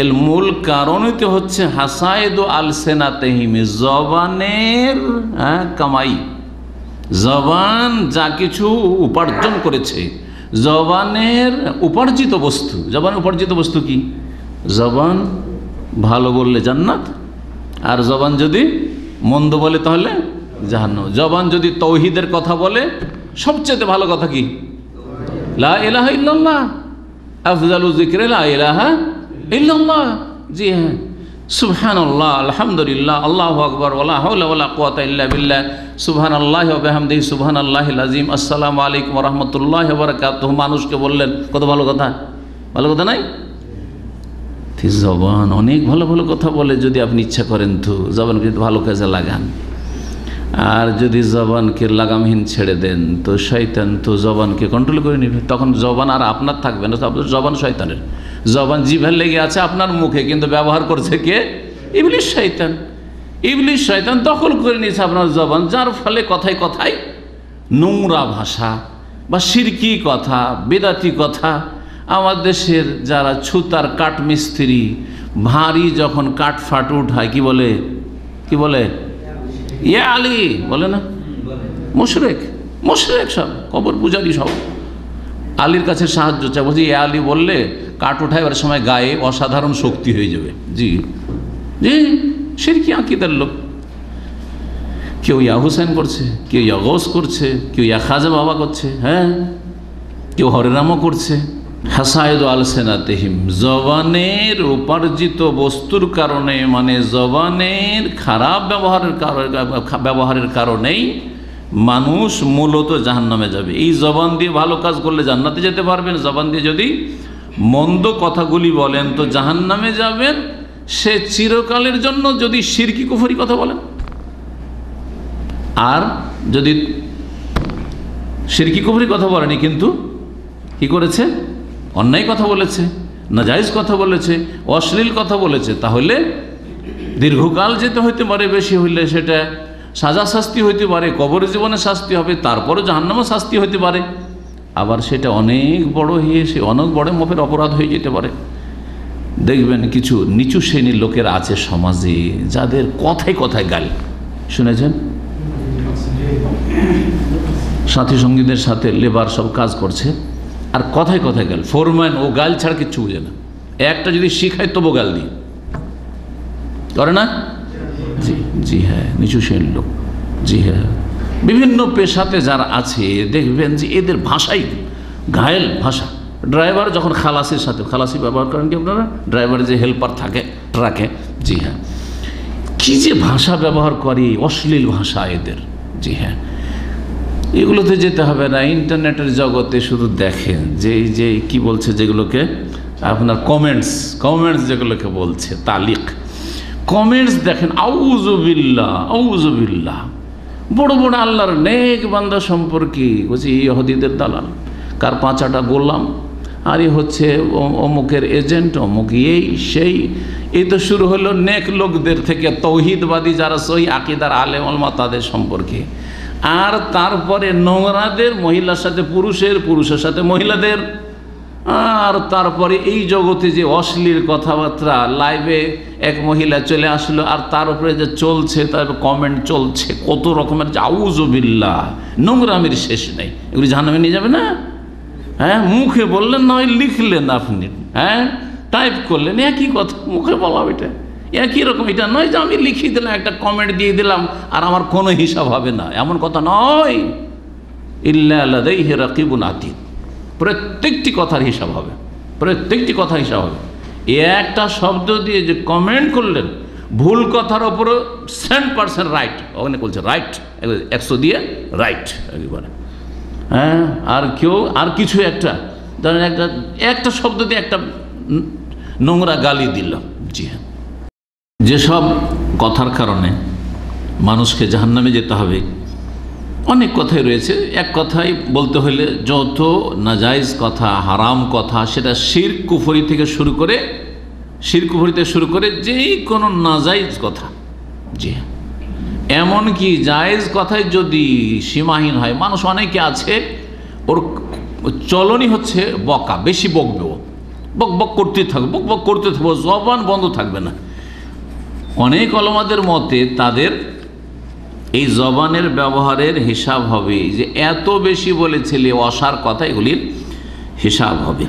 এর মূল কারণই তো হচ্ছে হাসায়দ আল সেনাতেহিমি জবানের হ্যাঁ, কামাই। জবান যা কিছু উপার্জন করেছে জবানের উপার্জিত বস্তু। জবান উপার্জিত বস্তু কি? জবান ভালো বললে জান্নাত আর জবান যদি মন্দ বলে তাহলে জাহান্ন জবান যদি তৌহিদের কথা বলে সবচেয়ে ভালো কথা কি? লা ইলাহা ইল্লাল্লাহ। আফজালু যিকরে লা ইলাহা ইল্লাল্লাহ। জি হ্যাঁ। সুবহানাল্লাহ, আলহামদুলিল্লাহ, আল্লাহু আকবার, ওয়ালা হাওলা ওয়ালা কুওয়াতা ইল্লা বিল্লাহ। সুবহানাল্লাহি ওয়া বিহামদিহি, সুবহানাল্লাহিল আযীম। আসসালামু আলাইকুম রাহমাতুল্লাহি ওয়া বারাকাতুহু। মানুষকে বললেন, কত ভালো কথা? ভালো কথা নাই? জবান, অনেক ভালো ভালো কথা বলে যদি আপনি ইচ্ছা করেন তো, জবানকে যদি ভালো কাজে লাগান। আর যদি জবানকে লাগামহীন ছেড়ে দেন, তো শয়তান তো জবানকে কন্ট্রোল করে নেবে। তখন জবান আর আপনার থাকবে না, তো আপনার জবান শয়তানের। জবান জিভের লেগে আছে আপনার মুখে, কিন্তু ব্যবহার করছে কে? ইবলিশ শয়তান। ইবলিশ শয়তান দখল করে নিয়েছে আপনার জবান, যার ফলে কথায় কথায় নোংরা ভাষা বা সিরকি কথা, বেদাতি কথা। আমার দেশের যারা ছুতার কাঠ মিস্ত্রি ভারী যখন কাঠ ফাট উঠায় কি বলে? কি বলে? ইয়ে আলী, বলে না? মুশরেক মুশরেক সব, কবর পূজারি সব। আলীর কাছে সাহায্য চাই। বলছি এ আলী বললে কাঠ উঠাইবার সময় গায়ে অসাধারণ শক্তি হয়ে যাবে। জি। জি, সিরকি আঁকিদের লোক। কেউ ইয়া হুসেন করছে, কেউ ইয়া গৌস করছে, কেউ ইয়া খাজা বাবা করছে হ্যাঁ? কেউ হরেরামও করছে। হাসায়দ আল সেনাতেহিম জবানের উপার্জিত বস্তুর কারণে মানে জবানের খারাপ ব্যবহারের কারণে, ব্যবহারের কারণেই মানুষ মূলত জাহান্নামে যাবে। এই জবান দিয়ে ভালো কাজ করলে জান্নাতে যেতে পারবেন। জবান দিয়ে যদি মন্দ কথাগুলি বলেন তো জাহান্নামে যাবেন, সে চিরকালের জন্য যদি সিরকি কুফরি কথা বলেন। আর যদি সিরকি কুফরি কথা বলেনি, কিন্তু কি করেছে? অন্যায় কথা বলেছে নাজাইজ কথা বলেছে, অশ্লীল কথা বলেছে, তাহলে দীর্ঘকাল যেতে হইতে পারে, বেশি হইলে সেটা সাজা শাস্তি হইতে পারে, কবর জীবনে শাস্তি হবে তারপরে জাহান্নামও শাস্তি হইতে পারে। আবার সেটা অনেক বড় হয়ে সে অনেক বড় মপের অপরাধ হয়ে যেতে পারে। দেখবেন কিছু নিচু শ্রেণির লোকেরা আছে সমাজে, যাদের কথায় কথায় গাল। শুনেছেন? সাথী সঙ্গীদের সাথে লেবার সব কাজ করছে, আর কথায় কথায় গাল। ফোরম্যান ও গাল ছাড়া কিচ্ছু বুঝে না। একটা যদি শিখায়, তবু গাল দিয়ে। করে না? জি জি হ্যাঁ নিচু শ্রেণির লোক। জি হ্যাঁ। বিভিন্ন পেশাতে যারা আছে, দেখবেন যে এদের ভাষাই ঘায়েল ভাষা। ড্রাইভার যখন খালাসির সাথে, খালাসি ব্যবহার করেন কি আপনারা? ড্রাইভারের যে হেল্পার থাকে, ট্রাকে। জি হ্যাঁ। কি যে ভাষা ব্যবহার করে, অশ্লীল ভাষা এদের। জি হ্যাঁ। এগুলোতে যেতে হবে না, ইন্টারনেটের জগতে শুধু দেখেন, যে যে কি বলছে যেগুলোকে, আপনার কমেন্টস কমেন্টস যেগুলোকে বলছে তালিক কমেন্টস দেখেন আউজবিল্লা আউজবিল্লা বড় বড় আল্লাহর নেক বান্দা সম্পর্কে বলছি ইহুদিদের দালাল। কার পাঁচাটা গোলাম? আর হচ্ছে অমুকের এজেন্ট, অমুক এই, সেই। এই তো শুরু হলো নেক লোকদের থেকে তৌহিদবাদী যারা সই আকিদার আলেম অলমা তাদের সম্পর্কে। আর তারপরে নোংরাদের, মহিলার সাথে পুরুষের পুরুষের সাথে মহিলাদের। আর তারপরে এই জগতে যে অশ্লীল কথাবার্তা লাইভে এক মহিলা চলে আসলো, আর তার উপরে যে চলছে, তার কমেন্ট চলছে, কত রকমের আউজবিল্লা নোংরামির শেষ নেই। এগুলি জানাবে নিয়ে যাবে না? হ্যাঁ মুখে বললেন নয় লিখলেন আপনি। হ্যাঁ টাইপ করলেন, একই কথা, মুখে বলা এটা একই রকম, এটা নয় যে আমি লিখিয়ে দিলাম, একটা কমেন্ট দিয়ে দিলাম, আর আমার কোনো হিসাব হবে না। এমন কথা নয়। ইল্লা আল্লাহ রাকিবুন আতিদ প্রত্যেকটি কথার হিসাব হবে। প্রত্যেকটি কথার হিসাব হবে। একটা শব্দ দিয়ে যে কমেন্ট করলেন, ভুল কথার ওপরও সেন পার্সেন্ট রাইট ওখানে বলছে রাইট একশো দিয়ে রাইট একেবারে হ্যাঁ আর কেউ, আর কিছু একটা, ধরেন একটা একটা শব্দ দিয়ে একটা নোংরা গালি দিল। জি হ্যাঁ। যেসব কথার কারণে মানুষকে জাহান্নামে যেতে হবে অনেক কথাই রয়েছে। এক কথাই বলতে হলে যত নাজাইজ কথা, হারাম কথা, সেটা শির কুফরি থেকে শুরু করে শির কুফরি থেকে শুরু করে যেই কোনো নাজাইজ কথা। জি এমনকি জায়েজ কথায় যদি সীমাহীন হয়, মানুষ অনেকে আছে, ওর চলনই হচ্ছে বকা, বেশি বকবে ও। বক বক করতে থাকব, বক বক করতে থাকব জবান বন্ধ থাকবে না। অনেক অলমাদের মতে তাদের এই জবানের ব্যবহারের হিসাব হবে যে এত বেশি বলেছিলে অসার কথা এগুলির হিসাব হবে।